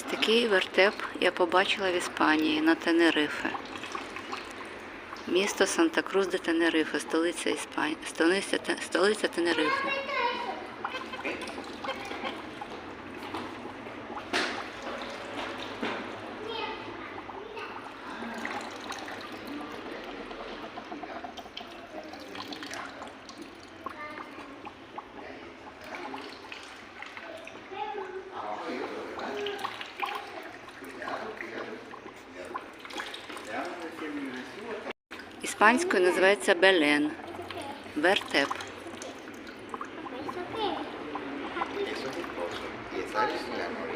Ось такий вертеп я побачила в Іспанії на Тенерифе. Місто Санта-Крус де Тенерифе, столиця Іспанії, столиця, столиця Тенерифе. Іспанською називається Белен. Вертеп. Eso